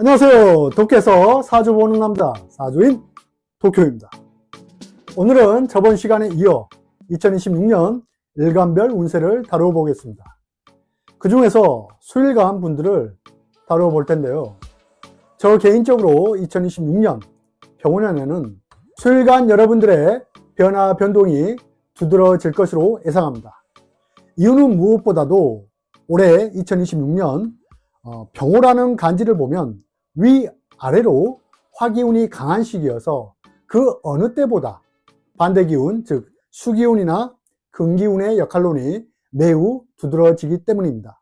안녕하세요. 도쿄에서 사주 보는 남자, 사주인 도쿄입니다. 오늘은 저번 시간에 이어 2026년 일간별 운세를 다루어 보겠습니다. 그 중에서 수일간 분들을 다루어 볼 텐데요. 저 개인적으로 2026년 병원년에는 수일간 여러분들의 변화, 변동이 두드러질 것으로 예상합니다. 이유는 무엇보다도 올해 2026년 어, 병호라는 간지를 보면 위아래로 화기운이 강한 시기여서 그 어느 때보다 반대기운, 즉 수기운이나 금기운의 역할론이 매우 두드러지기 때문입니다.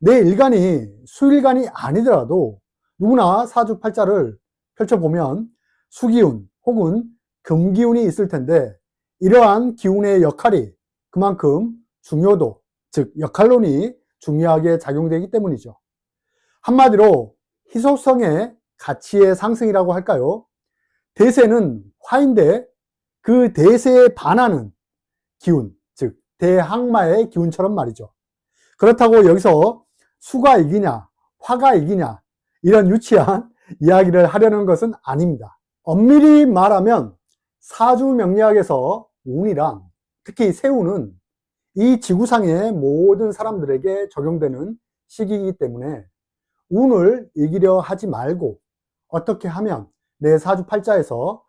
내 일간이 수일간이 아니더라도 누구나 사주팔자를 펼쳐보면 수기운 혹은 금기운이 있을 텐데 이러한 기운의 역할이 그만큼 중요도, 즉 역할론이 중요하게 작용되기 때문이죠. 한마디로 희소성의 가치의 상승이라고 할까요? 대세는 화인데 그 대세에 반하는 기운, 즉 대항마의 기운처럼 말이죠. 그렇다고 여기서 수가 이기냐, 화가 이기냐 이런 유치한 이야기를 하려는 것은 아닙니다. 엄밀히 말하면 사주 명리학에서 운이랑 특히 새우는 이 지구상의 모든 사람들에게 적용되는 시기이기 때문에 운을 이기려 하지 말고 어떻게 하면 내 사주팔자에서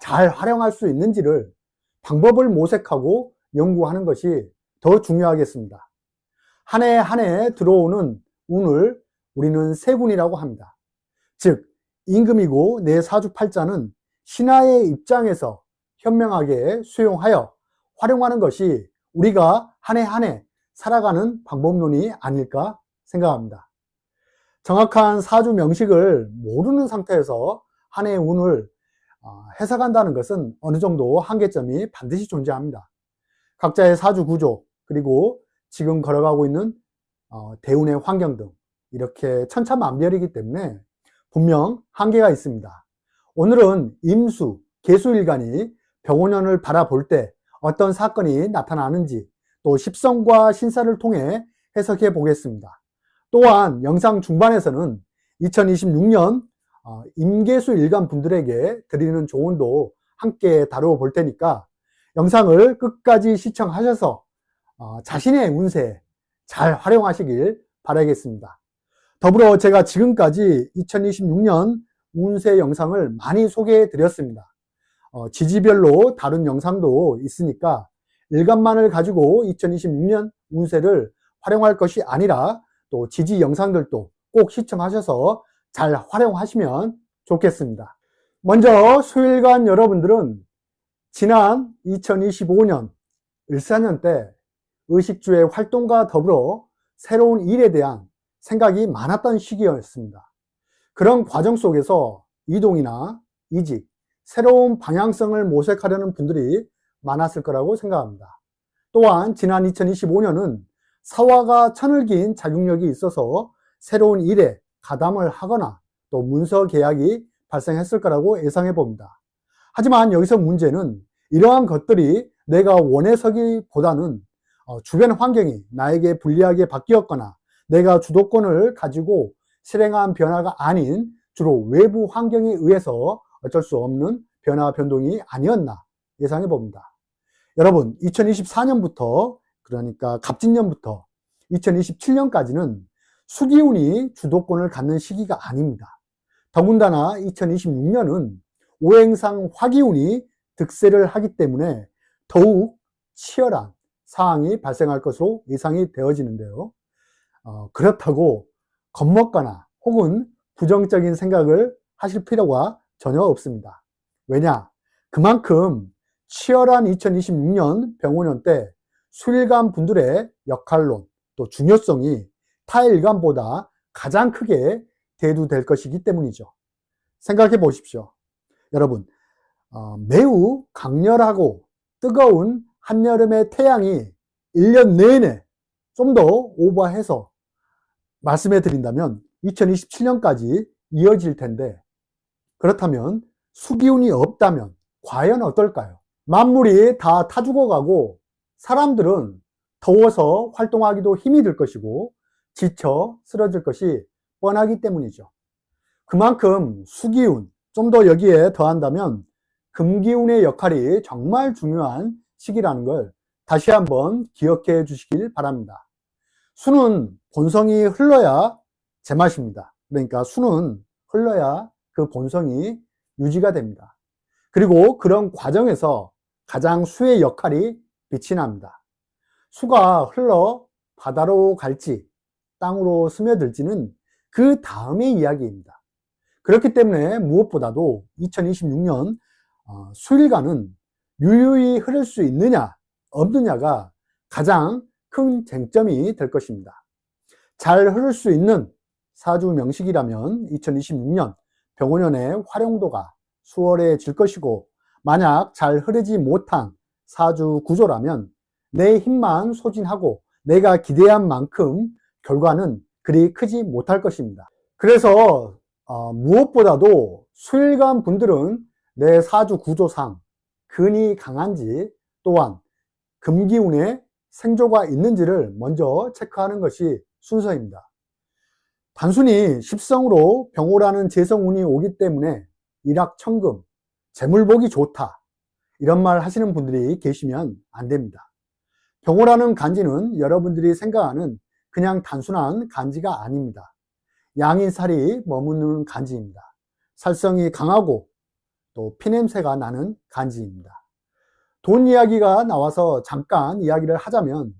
잘 활용할 수 있는지를 방법을 모색하고 연구하는 것이 더 중요하겠습니다. 한 해 한 해 들어오는 운을 우리는 세군이라고 합니다. 즉, 임금이고 내 사주팔자는 신하의 입장에서 현명하게 수용하여 활용하는 것이 우리가 한 해 한 해 살아가는 방법론이 아닐까 생각합니다. 정확한 사주 명식을 모르는 상태에서 한 해의 운을 어, 해석한다는 것은 어느 정도 한계점이 반드시 존재합니다. 각자의 사주 구조, 그리고 지금 걸어가고 있는 어, 대운의 환경 등 이렇게 천차만별이기 때문에 분명 한계가 있습니다. 오늘은 임수, 개수일간이 병원년을 바라볼 때 어떤 사건이 나타나는지 또 십성과 신사를 통해 해석해 보겠습니다. 또한 영상 중반에서는 2026년 어, 임계수 일간 분들에게 드리는 조언도 함께 다루어 볼 테니까 영상을 끝까지 시청하셔서 어, 자신의 운세 잘 활용하시길 바라겠습니다. 더불어 제가 지금까지 2026년 운세 영상을 많이 소개해 드렸습니다. 어, 지지별로 다른 영상도 있으니까 일간만을 가지고 2026년 운세를 활용할 것이 아니라 또 지지 영상들도 꼭 시청하셔서 잘 활용하시면 좋겠습니다. 먼저 수일간 여러분들은 지난 2025년 을사년 때 의식주의 활동과 더불어 새로운 일에 대한 생각이 많았던 시기였습니다. 그런 과정 속에서 이동이나 이직, 새로운 방향성을 모색하려는 분들이 많았을 거라고 생각합니다. 또한 지난 2025년은 사화가 천을 긴 자격력이 있어서 새로운 일에 가담을 하거나 또 문서 계약이 발생했을 거라고 예상해 봅니다. 하지만 여기서 문제는 이러한 것들이 내가 원해서기보다는 어, 주변 환경이 나에게 불리하게 바뀌었거나 내가 주도권을 가지고 실행한 변화가 아닌 주로 외부 환경에 의해서 어쩔 수 없는 변화 변동이 아니었나 예상해 봅니다. 여러분, 2024년부터 그러니까 갑진년부터 2027년까지는 수기운이 주도권을 갖는 시기가 아닙니다. 더군다나 2026년은 오행상 화기운이 득세를 하기 때문에 더욱 치열한 상황이 발생할 것으로 예상이 되어지는데요. 어, 그렇다고 겁먹거나 혹은 부정적인 생각을 하실 필요가 전혀 없습니다. 왜냐? 그만큼 치열한 2026년 병원년 때 수일간 분들의 역할론 또 중요성이 타일간보다 가장 크게 대두될 것이기 때문이죠. 생각해 보십시오. 여러분, 어, 매우 강렬하고 뜨거운 한여름의 태양이 1년 내내 좀 더 오버해서 말씀해 드린다면 2027년까지 이어질 텐데 그렇다면 수기운이 없다면 과연 어떨까요? 만물이 다 타 죽어가고 사람들은 더워서 활동하기도 힘이 들 것이고 지쳐 쓰러질 것이 뻔하기 때문이죠. 그만큼 수기운, 좀 더 여기에 더한다면 금기운의 역할이 정말 중요한 시기라는 걸 다시 한번 기억해 주시길 바랍니다. 수는 본성이 흘러야 제맛입니다. 그러니까 수는 흘러야 그 본성이 유지가 됩니다. 그리고 그런 과정에서 가장 수의 역할이 빛이 납니다. 수가 흘러 바다로 갈지 땅으로 스며들지는 그 다음의 이야기입니다. 그렇기 때문에 무엇보다도 2026년 어, 수일간은 유유히 흐를 수 있느냐 없느냐가 가장 큰 쟁점이 될 것입니다. 잘 흐를 수 있는 사주 명식이라면 2026년 병원년의 활용도가 수월해질 것이고 만약 잘 흐르지 못한 사주 구조라면 내 힘만 소진하고 내가 기대한 만큼 결과는 그리 크지 못할 것입니다. 그래서 어, 무엇보다도 수일간 분들은 내 사주 구조상 근이 강한지 또한 금기운에 생조가 있는지를 먼저 체크하는 것이 순서입니다. 단순히 십성으로 병호라는 재성운이 오기 때문에 일확천금, 재물복이 좋다 이런 말 하시는 분들이 계시면 안 됩니다. 병호라는 간지는 여러분들이 생각하는 그냥 단순한 간지가 아닙니다. 양인살이 머무는 간지입니다. 살성이 강하고 또 피냄새가 나는 간지입니다. 돈 이야기가 나와서 잠깐 이야기를 하자면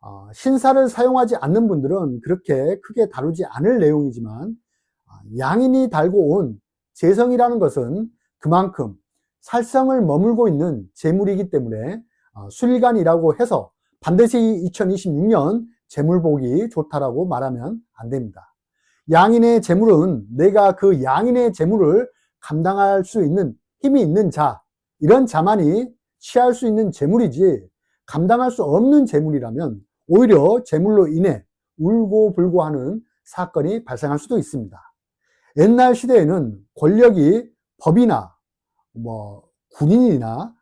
어, 신사를 사용하지 않는 분들은 그렇게 크게 다루지 않을 내용이지만 어, 양인이 달고 온 재성이라는 것은 그만큼 살성을 머물고 있는 재물이기 때문에 어, 술간이라고 해서 반드시 2026년 재물복이 좋다라고 말하면 안 됩니다. 양인의 재물은 내가 그 양인의 재물을 감당할 수 있는 힘이 있는 자, 이런 자만이 취할 수 있는 재물이지 감당할 수 없는 재물이라면 오히려 재물로 인해 울고 불고 하는 사건이 발생할 수도 있습니다. 옛날 시대에는 권력이 법이나 뭐 군인이나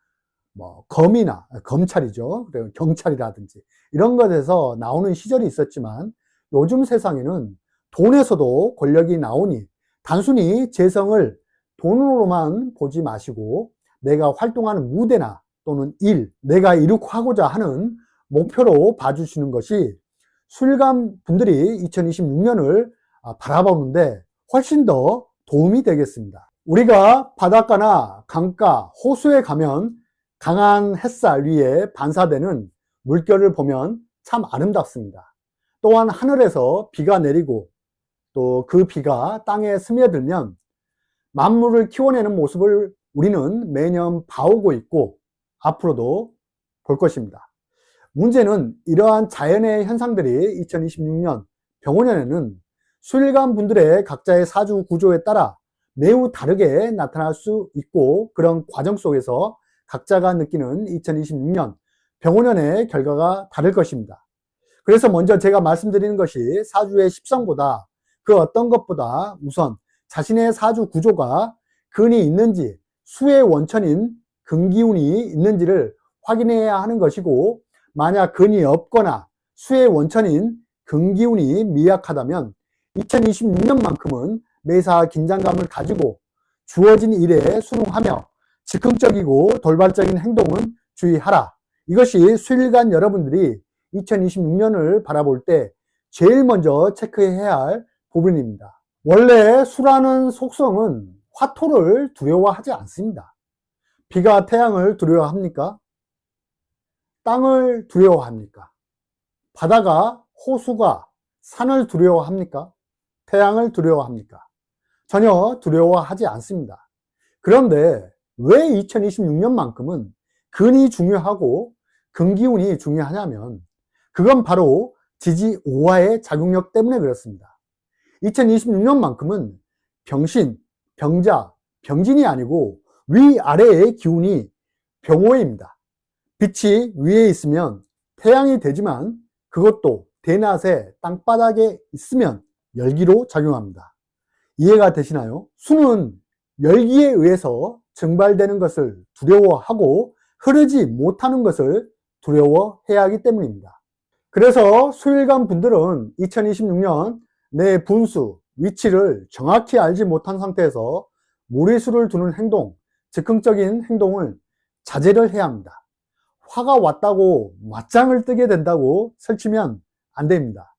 뭐 검이나 검찰이죠. 그리고 경찰이라든지 이런 것에서 나오는 시절이 있었지만 요즘 세상에는 돈에서도 권력이 나오니 단순히 재성을 돈으로만 보지 마시고 내가 활동하는 무대나 또는 일, 내가 이룩하고자 하는 목표로 봐주시는 것이 술감 분들이 2026년을 아, 바라보는데 훨씬 더 도움이 되겠습니다. 우리가 바닷가나 강가, 호수에 가면 강한 햇살 위에 반사되는 물결을 보면 참 아름답습니다. 또한 하늘에서 비가 내리고 또 그 비가 땅에 스며들면 만물을 키워내는 모습을 우리는 매년 봐오고 있고 앞으로도 볼 것입니다. 문제는 이러한 자연의 현상들이 2026년 병원년에는 수일간 분들의 각자의 사주 구조에 따라 매우 다르게 나타날 수 있고 그런 과정 속에서 각자가 느끼는 2026년 병원년의 결과가 다를 것입니다. 그래서 먼저 제가 말씀드리는 것이 사주의 십성보다 그 어떤 것보다 우선 자신의 사주 구조가 근이 있는지 수의 원천인 근기운이 있는지를 확인해야 하는 것이고 만약 근이 없거나 수의 원천인 근기운이 미약하다면 2026년만큼은 매사 긴장감을 가지고 주어진 일에 순응하며 즉흥적이고 돌발적인 행동은 주의하라. 이것이 수일간 여러분들이 2026년을 바라볼 때 제일 먼저 체크해야 할 부분입니다. 원래 수라는 속성은 화토를 두려워하지 않습니다. 비가 태양을 두려워합니까? 땅을 두려워합니까? 바다가 호수가 산을 두려워합니까? 태양을 두려워합니까? 전혀 두려워하지 않습니다. 그런데 왜 2026년만큼은 근이 중요하고 근기운이 중요하냐면 그건 바로 지지 오화의 작용력 때문에 그렇습니다. 2026년만큼은 병신, 병자, 병진이 아니고 위아래의 기운이 병호입니다. 빛이 위에 있으면 태양이 되지만 그것도 대낮에 땅바닥에 있으면 열기로 작용합니다. 이해가 되시나요? 수는 열기에 의해서 증발되는 것을 두려워하고 흐르지 못하는 것을 두려워해야 하기 때문입니다. 그래서 수일간 분들은 2026년 내 분수, 위치를 정확히 알지 못한 상태에서 무리수를 두는 행동, 즉흥적인 행동을 자제를 해야 합니다. 화가 왔다고 맞짱을 뜨게 된다고 설치면 안 됩니다.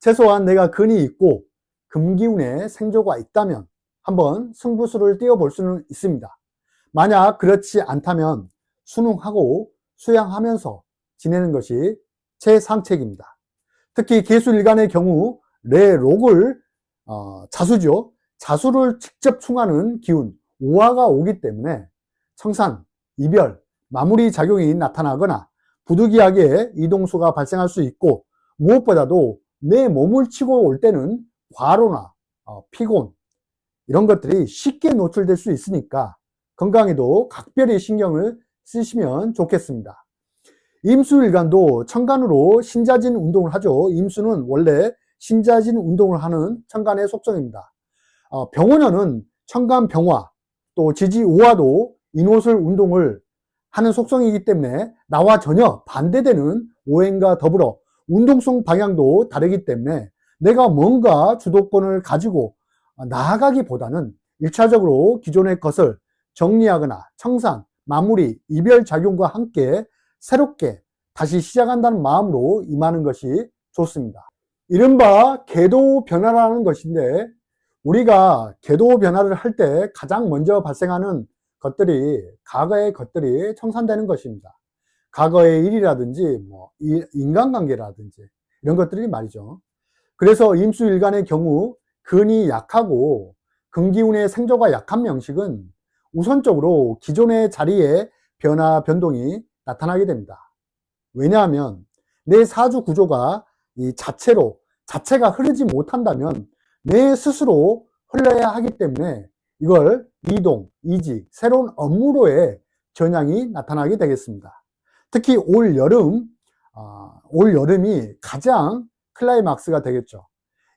최소한 내가 근이 있고 금기운에 생조가 있다면 한번 승부수를 띄워볼 수는 있습니다. 만약 그렇지 않다면 순응하고 수양하면서 지내는 것이 최상책입니다. 특히 개수일간의 경우 레록을 어, 자수죠. 자수를 직접 충하는 기운, 우화가 오기 때문에 청산, 이별, 마무리 작용이 나타나거나 부득이하게 이동수가 발생할 수 있고 무엇보다도 내 몸을 치고 올 때는 과로나 어, 피곤 이런 것들이 쉽게 노출될 수 있으니까 건강에도 각별히 신경을 쓰시면 좋겠습니다. 임수일간도 천간으로 신자진 운동을 하죠. 임수는 원래 신자진 운동을 하는 천간의 속성입니다. 어, 병원연은 천간 병화 또 지지 우화도 인호술 운동을 하는 속성이기 때문에 나와 전혀 반대되는 오행과 더불어 운동성 방향도 다르기 때문에 내가 뭔가 주도권을 가지고 나아가기보다는 일차적으로 기존의 것을 정리하거나 청산, 마무리, 이별 작용과 함께 새롭게 다시 시작한다는 마음으로 임하는 것이 좋습니다. 이른바 궤도 변화라는 것인데 우리가 궤도 변화를 할 때 가장 먼저 발생하는 것들이 과거의 것들이 청산되는 것입니다. 과거의 일이라든지 뭐 인간관계라든지 이런 것들이 말이죠. 그래서 임수일간의 경우 근이 약하고 근기운의 생조가 약한 명식은 우선적으로 기존의 자리에 변화, 변동이 나타나게 됩니다. 왜냐하면 내 사주 구조가 이 자체로, 자체가 흐르지 못한다면 내 스스로 흘러야 하기 때문에 이걸 이동, 이직, 새로운 업무로의 전향이 나타나게 되겠습니다. 특히 올 여름, 어, 올 여름이 가장 클라이막스가 되겠죠.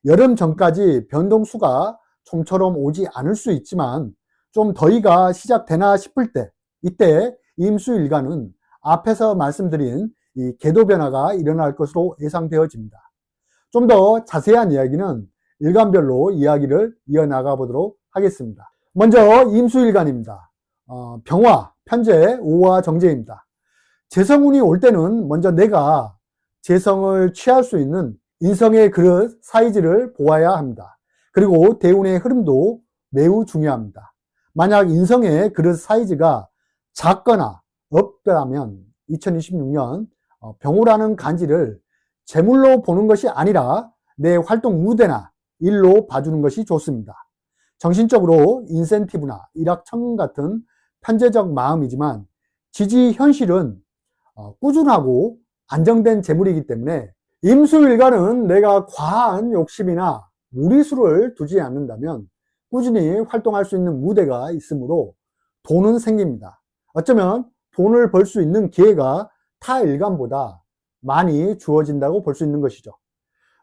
여름 전까지 변동수가 좀처럼 오지 않을 수 있지만 좀 더위가 시작되나 싶을 때 이때 임수일간은 앞에서 말씀드린 이 궤도 변화가 일어날 것으로 예상되어집니다. 좀 더 자세한 이야기는 일간별로 이야기를 이어나가 보도록 하겠습니다. 먼저 임수일간입니다. 어, 병화, 편재, 오화, 정제입니다. 재성운이 올 때는 먼저 내가 재성을 취할 수 있는 인성의 그릇 사이즈를 보아야 합니다. 그리고 대운의 흐름도 매우 중요합니다. 만약 인성의 그릇 사이즈가 작거나 없다면 2026년 어, 병호라는 간지를 재물로 보는 것이 아니라 내 활동 무대나 일로 봐주는 것이 좋습니다. 정신적으로 인센티브나 일확천금 같은 편제적 마음이지만 지지 현실은 어, 꾸준하고 안정된 재물이기 때문에 임수일간은 내가 과한 욕심이나 무리수를 두지 않는다면 꾸준히 활동할 수 있는 무대가 있으므로 돈은 생깁니다. 어쩌면 돈을 벌 수 있는 기회가 타 일간보다 많이 주어진다고 볼 수 있는 것이죠.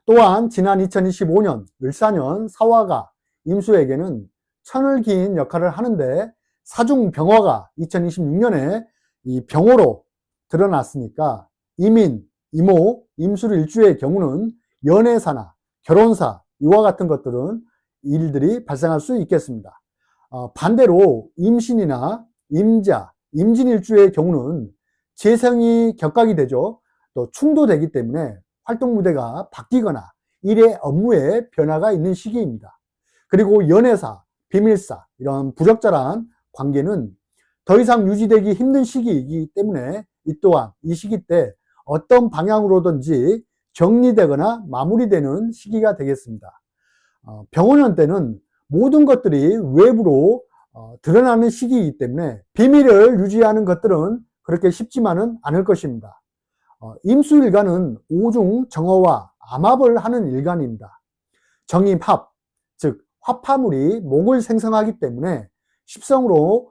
또한 지난 2025년 을사년 사화가 임수에게는 천을 긴 역할을 하는데 사중 병화가 2026년에 이 병호로 드러났으니까 이민, 이모, 임술 일주의 경우는 연애사나 결혼사 이와 같은 것들은 일들이 발생할 수 있겠습니다. 어, 반대로 임신이나 임자, 임진일주의 경우는 재성이 격각이 되죠. 또 충도되기 때문에 활동 무대가 바뀌거나 일의 업무에 변화가 있는 시기입니다. 그리고 연애사, 비밀사 이런 부적절한 관계는 더 이상 유지되기 힘든 시기이기 때문에 이 또한 이 시기 때 어떤 방향으로든지 정리되거나 마무리되는 시기가 되겠습니다. 어, 병원년 때는 모든 것들이 외부로 어, 드러나는 시기이기 때문에 비밀을 유지하는 것들은 그렇게 쉽지만은 않을 것입니다. 어, 임수일간은 오중 정어와 암합을 하는 일간입니다. 정임합, 즉 화파물이 목을 생성하기 때문에 십성으로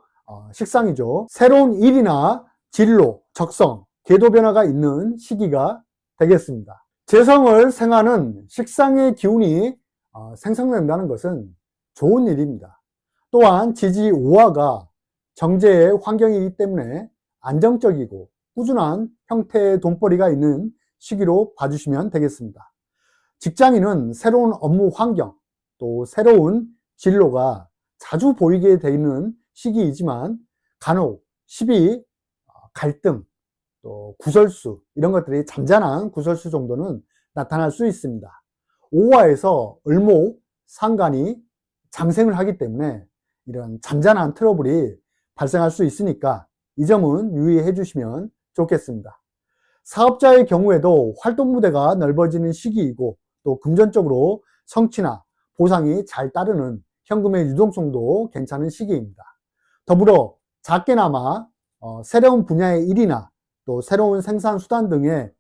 식상이죠. 새로운 일이나 진로, 적성, 궤도 변화가 있는 시기가 되겠습니다. 재성을 생하는 식상의 기운이 어, 생성된다는 것은 좋은 일입니다. 또한 지지 우화가 정제의 환경이기 때문에 안정적이고 꾸준한 형태의 돈벌이가 있는 시기로 봐주시면 되겠습니다. 직장인은 새로운 업무 환경, 또 새로운 진로가 자주 보이게 되는 시기이지만 간혹 시비, 갈등, 또 구설수 이런 것들이 잔잔한 구설수 정도는 나타날 수 있습니다. 오화에서 을목, 상간이 장생을 하기 때문에 이런 잔잔한 트러블이 발생할 수 있으니까 이 점은 유의해 주시면 좋겠습니다. 사업자의 경우에도 활동 무대가 넓어지는 시기이고 또 금전적으로 성취나 보상이 잘 따르는 현금의 유동성도 괜찮은 시기입니다. 더불어 작게나마 어, 새로운 분야의 일이나 또 새로운 생산 수단 등의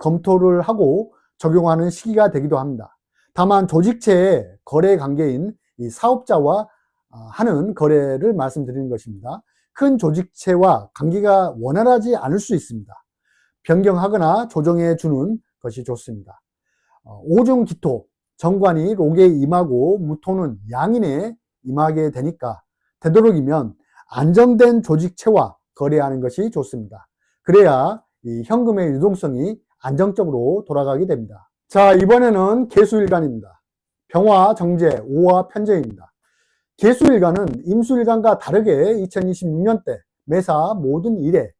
검토를 하고 적용하는 시기가 되기도 합니다. 다만 조직체의 거래 관계인 이 사업자와 어, 하는 거래를 말씀드리는 것입니다. 큰 조직체와 관계가 원활하지 않을 수 있습니다. 변경하거나 조정해 주는 것이 좋습니다. 어, 오중 기토, 정관이 록에 임하고 무토는 양인에 임하게 되니까 되도록이면 안정된 조직체와 거래하는 것이 좋습니다. 그래야 이 현금의 유동성이 안정적으로 돌아가게 됩니다. 자, 이번에는 개수일간입니다. 병화, 정제, 오화, 편제입니다. 개수일간은 임수일간과 다르게 2026년 때 매사 모든 일에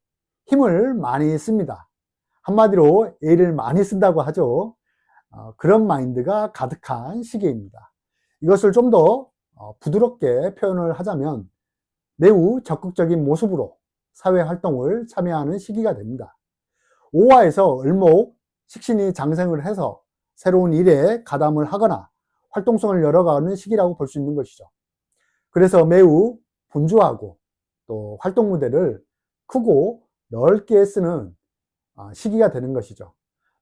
힘을 많이 씁니다. 한마디로 애를 많이 쓴다고 하죠. 어, 그런 마인드가 가득한 시기입니다. 이것을 좀더 어, 부드럽게 표현을 하자면 매우 적극적인 모습으로 사회 활동을 참여하는 시기가 됩니다. 오화에서 을목, 식신이 장생을 해서 새로운 일에 가담을 하거나 활동성을 열어가는 시기라고 볼 수 있는 것이죠. 그래서 매우 분주하고 또 활동 무대를 크고 넓게 쓰는 아, 시기가 되는 것이죠.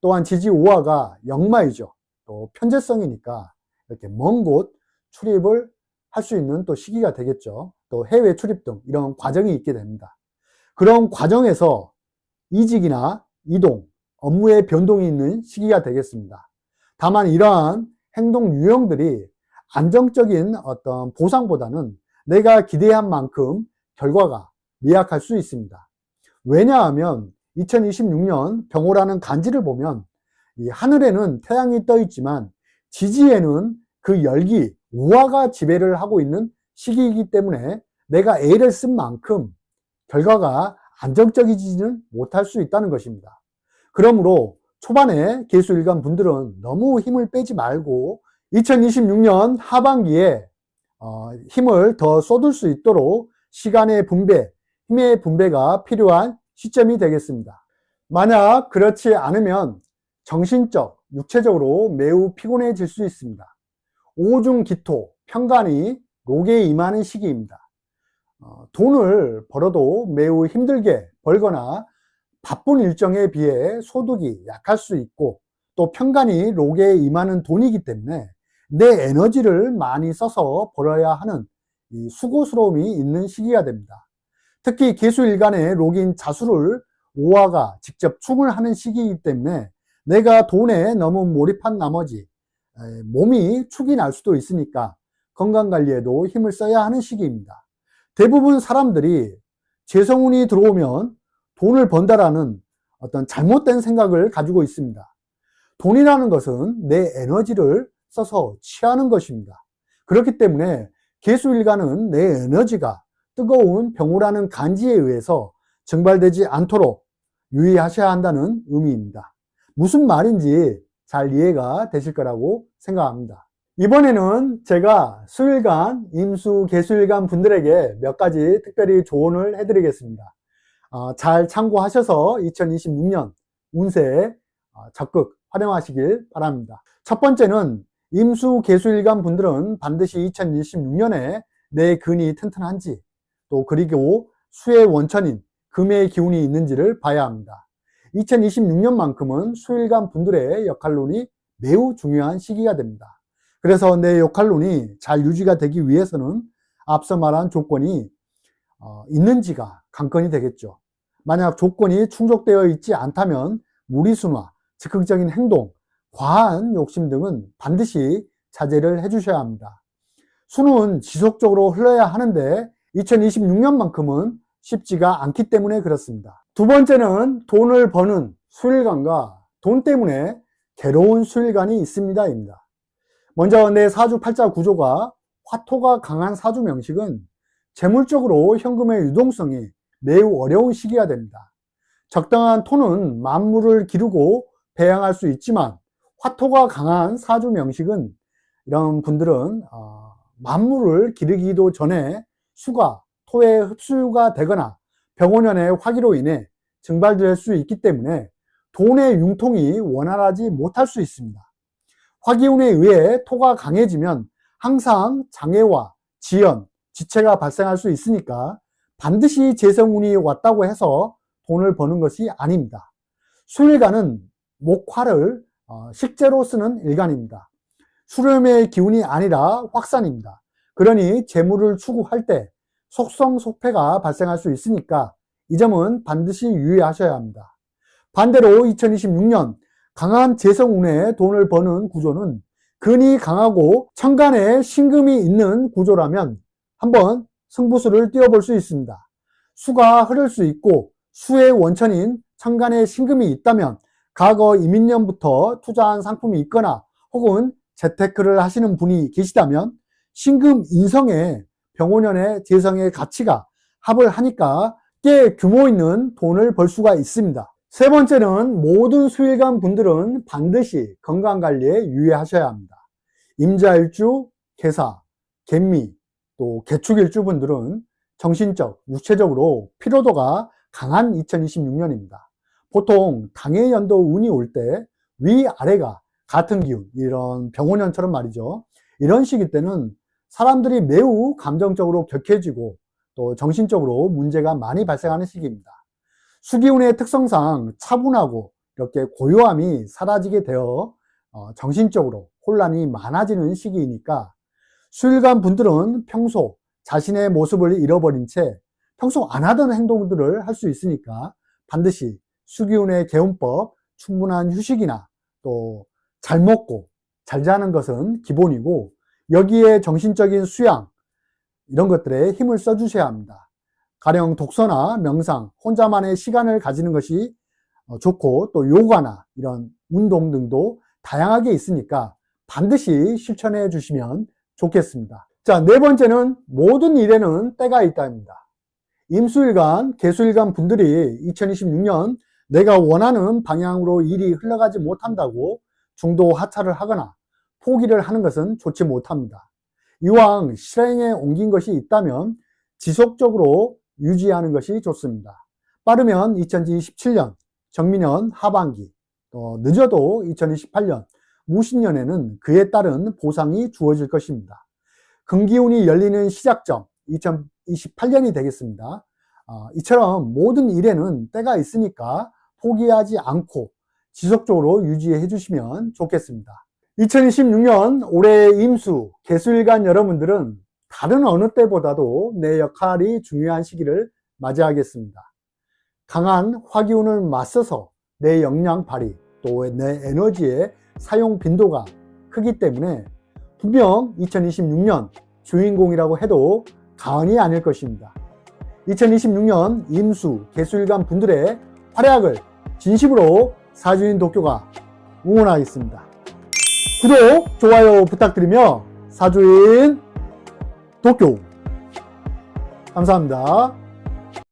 또한 지지 우화가 역마이죠. 또 편제성이니까 이렇게 먼 곳 출입을 할 수 있는 또 시기가 되겠죠. 또 해외 출입 등 이런 과정이 있게 됩니다. 그런 과정에서 이직이나 이동, 업무의 변동이 있는 시기가 되겠습니다. 다만 이러한 행동 유형들이 안정적인 어떤 보상보다는 내가 기대한 만큼 결과가 미약할 수 있습니다. 왜냐하면 2026년 병호라는 간지를 보면 이 하늘에는 태양이 떠 있지만 지지에는 그 열기, 우화가 지배를 하고 있는 시기이기 때문에 내가 애를 쓴 만큼 결과가 안정적이지는 못할 수 있다는 것입니다. 그러므로 초반에 개수 일간 분들은 너무 힘을 빼지 말고 2026년 하반기에 어, 힘을 더 쏟을 수 있도록 시간의 분배, 힘의 분배가 필요한 시점이 되겠습니다. 만약 그렇지 않으면 정신적, 육체적으로 매우 피곤해질 수 있습니다. 오중 기토, 편간이 록에 임하는 시기입니다. 어, 돈을 벌어도 매우 힘들게 벌거나 바쁜 일정에 비해 소득이 약할 수 있고 또 편간이 록에 임하는 돈이기 때문에 내 에너지를 많이 써서 벌어야 하는 수고스러움이 있는 시기가 됩니다. 특히 개수일간의 록인 자수를 오화가 직접 충을 하는 시기이기 때문에 내가 돈에 너무 몰입한 나머지 몸이 축이 날 수도 있으니까 건강관리에도 힘을 써야 하는 시기입니다. 대부분 사람들이 재성운이 들어오면 돈을 번다라는 어떤 잘못된 생각을 가지고 있습니다. 돈이라는 것은 내 에너지를 써서 취하는 것입니다. 그렇기 때문에 개수일간은 내 에너지가 뜨거운 병우라는 간지에 의해서 증발되지 않도록 유의하셔야 한다는 의미입니다. 무슨 말인지 잘 이해가 되실 거라고 생각합니다. 이번에는 제가 수일간, 임수, 개수일간 분들에게 몇 가지 특별히 조언을 해드리겠습니다. 어, 잘 참고하셔서 2026년 운세 어, 적극 활용하시길 바랍니다. 첫 번째는 임수, 개수일간 분들은 반드시 2026년에 내 근이 튼튼한지 또 그리고 수의 원천인 금의 기운이 있는지를 봐야 합니다. 2026년만큼은 수일간 분들의 역할론이 매우 중요한 시기가 됩니다. 그래서 내 역할론이 잘 유지가 되기 위해서는 앞서 말한 조건이 어, 있는지가 관건이 되겠죠. 만약 조건이 충족되어 있지 않다면 무리순화, 즉흥적인 행동, 과한 욕심 등은 반드시 자제를 해주셔야 합니다. 수는 지속적으로 흘러야 하는데 2026년만큼은 쉽지가 않기 때문에 그렇습니다. 두 번째는 돈을 버는 수일관과 돈 때문에 괴로운 수일관이 있습니다입니다. 먼저 내 사주 팔자 구조가 화토가 강한 사주 명식은 재물적으로 현금의 유동성이 매우 어려운 시기가 됩니다. 적당한 토는 만물을 기르고 배양할 수 있지만 화토가 강한 사주 명식은 이런 분들은 어, 만물을 기르기도 전에 수가 토의 흡수가 되거나 병원연의 화기로 인해 증발될 수 있기 때문에 돈의 융통이 원활하지 못할 수 있습니다. 화기운에 의해 토가 강해지면 항상 장애와 지연, 지체가 발생할 수 있으니까 반드시 재성운이 왔다고 해서 돈을 버는 것이 아닙니다. 수일간은 목화를 어, 식재로 쓰는 일간입니다. 수렴의 기운이 아니라 확산입니다. 그러니 재물을 추구할 때 속성속패가 발생할 수 있으니까 이 점은 반드시 유의하셔야 합니다. 반대로 2026년 강한 재성 운에 돈을 버는 구조는 근이 강하고 천간에 신금이 있는 구조라면 한번 승부수를 띄워볼 수 있습니다. 수가 흐를 수 있고 수의 원천인 천간에 신금이 있다면 과거 이민년부터 투자한 상품이 있거나 혹은 재테크를 하시는 분이 계시다면 신금 인성에 병원연의 재성의 가치가 합을 하니까 꽤 규모 있는 돈을 벌 수가 있습니다. 세 번째는 모든 수일간 분들은 반드시 건강관리에 유의하셔야 합니다. 임자일주, 개사, 개미, 또 개축일주 분들은 정신적, 육체적으로 피로도가 강한 2026년입니다. 보통 당의 연도 운이 올 때 위아래가 같은 기운, 이런 병원연처럼 말이죠. 이런 시기 때는 사람들이 매우 감정적으로 격해지고 또 정신적으로 문제가 많이 발생하는 시기입니다. 수기운의 특성상 차분하고 이렇게 고요함이 사라지게 되어 어, 정신적으로 혼란이 많아지는 시기이니까 수일간 분들은 평소 자신의 모습을 잃어버린 채 평소 안 하던 행동들을 할 수 있으니까 반드시 수기운의 개운법, 충분한 휴식이나 또 잘 먹고 잘 자는 것은 기본이고 여기에 정신적인 수양 이런 것들에 힘을 써주셔야 합니다. 가령 독서나 명상, 혼자만의 시간을 가지는 것이 어, 좋고 또 요가나 이런 운동 등도 다양하게 있으니까 반드시 실천해 주시면 좋겠습니다. 자, 네 번째는 모든 일에는 때가 있다입니다. 임수일간, 개수일간 분들이 2026년 내가 원하는 방향으로 일이 흘러가지 못한다고 중도 하차를 하거나 포기를 하는 것은 좋지 못합니다. 이왕 실행에 옮긴 것이 있다면 지속적으로 유지하는 것이 좋습니다. 빠르면 2027년 정민년 하반기, 또 늦어도 2028년 무신년에는 그에 따른 보상이 주어질 것입니다. 금기운이 열리는 시작점 2028년이 되겠습니다. 어, 이처럼 모든 일에는 때가 있으니까 포기하지 않고 지속적으로 유지해 주시면 좋겠습니다. 2026년 올해 임수, 개수일간 여러분들은 다른 어느 때보다도 내 역할이 중요한 시기를 맞이하겠습니다. 강한 화기운을 맞서서 내 역량 발휘, 또 내 에너지의 사용 빈도가 크기 때문에 분명 2026년 주인공이라고 해도 과언이 아닐 것입니다. 2026년 임수, 개수일간 분들의 활약을 진심으로 사주인 도쿄가 응원하겠습니다. 구독, 좋아요 부탁드리며 사주인 도쿄 감사합니다.